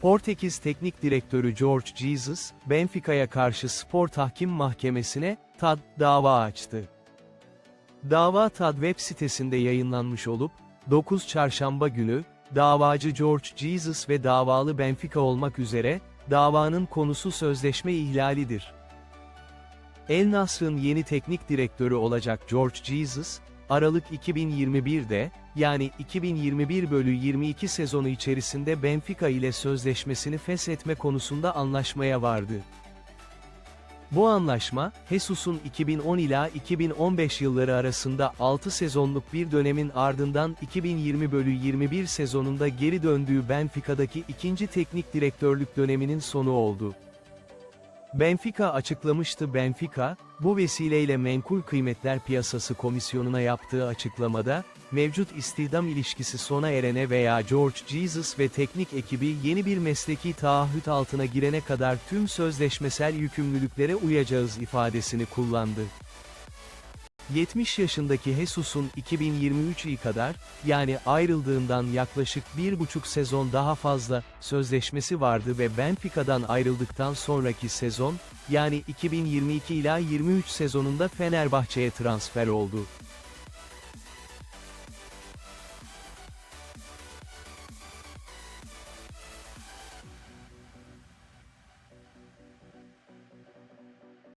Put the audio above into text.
Portekiz Teknik Direktörü George Jesus, Benfica'ya karşı spor tahkim mahkemesine, TAD, dava açtı. Dava TAD web sitesinde yayınlanmış olup, 9 çarşamba günü, davacı George Jesus ve davalı Benfica olmak üzere, davanın konusu sözleşme ihlalidir. El Nasr'ın yeni teknik direktörü olacak George Jesus, Aralık 2021'de, yani 2021 bölü 22 sezonu içerisinde Benfica ile sözleşmesini feshetme konusunda anlaşmaya vardı. Bu anlaşma, Jesus'un 2010 ila 2015 yılları arasında 6 sezonluk bir dönemin ardından 2020 bölü 21 sezonunda geri döndüğü Benfica'daki ikinci teknik direktörlük döneminin sonu oldu. Benfica açıklamıştı Benfica, bu vesileyle Menkul Kıymetler Piyasası Komisyonu'na yaptığı açıklamada, mevcut istihdam ilişkisi sona erene veya George Jesus ve teknik ekibi yeni bir mesleki taahhüt altına girene kadar tüm sözleşmesel yükümlülüklere uyacağız ifadesini kullandı. 70 yaşındaki Jesus'un 2023'e kadar, yani ayrıldığından yaklaşık bir buçuk sezon daha fazla, sözleşmesi vardı ve Benfica'dan ayrıldıktan sonraki sezon, yani 2022 ila 23 sezonunda Fenerbahçe'ye transfer oldu.